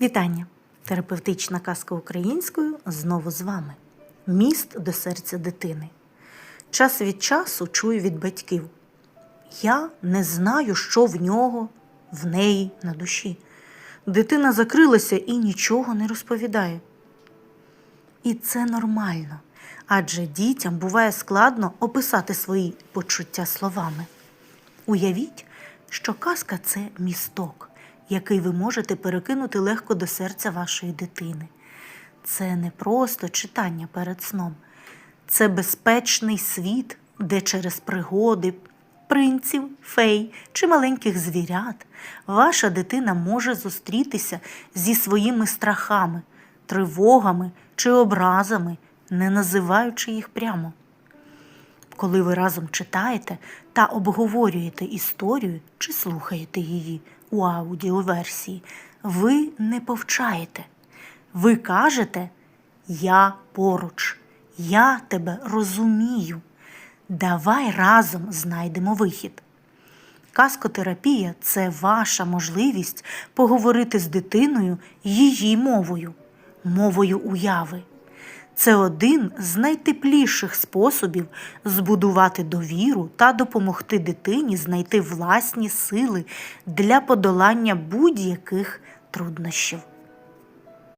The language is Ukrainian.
Вітання! Терапевтична казка українською знову з вами. Міст до серця дитини. Час від часу чую від батьків. Я не знаю, що в нього, в неї на душі. Дитина закрилася і нічого не розповідає. І це нормально, адже дітям буває складно описати свої почуття словами. Уявіть, що казка це місток, який ви можете перекинути легко до серця вашої дитини. Це не просто читання перед сном, це безпечний світ, де через пригоди, принців, фей чи маленьких звірят ваша дитина може зустрітися зі своїми страхами, тривогами чи образами, не називаючи їх прямо. Коли ви разом читаєте та обговорюєте історію чи слухаєте її у аудіоверсії, ви не повчаєте. Ви кажете Я поруч, я тебе розумію. Давай разом знайдемо вихід. Казкотерапія це ваша можливість поговорити з дитиною її мовою, мовою уяви. Це один з найтепліших способів збудувати довіру та допомогти дитині знайти власні сили для подолання будь-яких труднощів.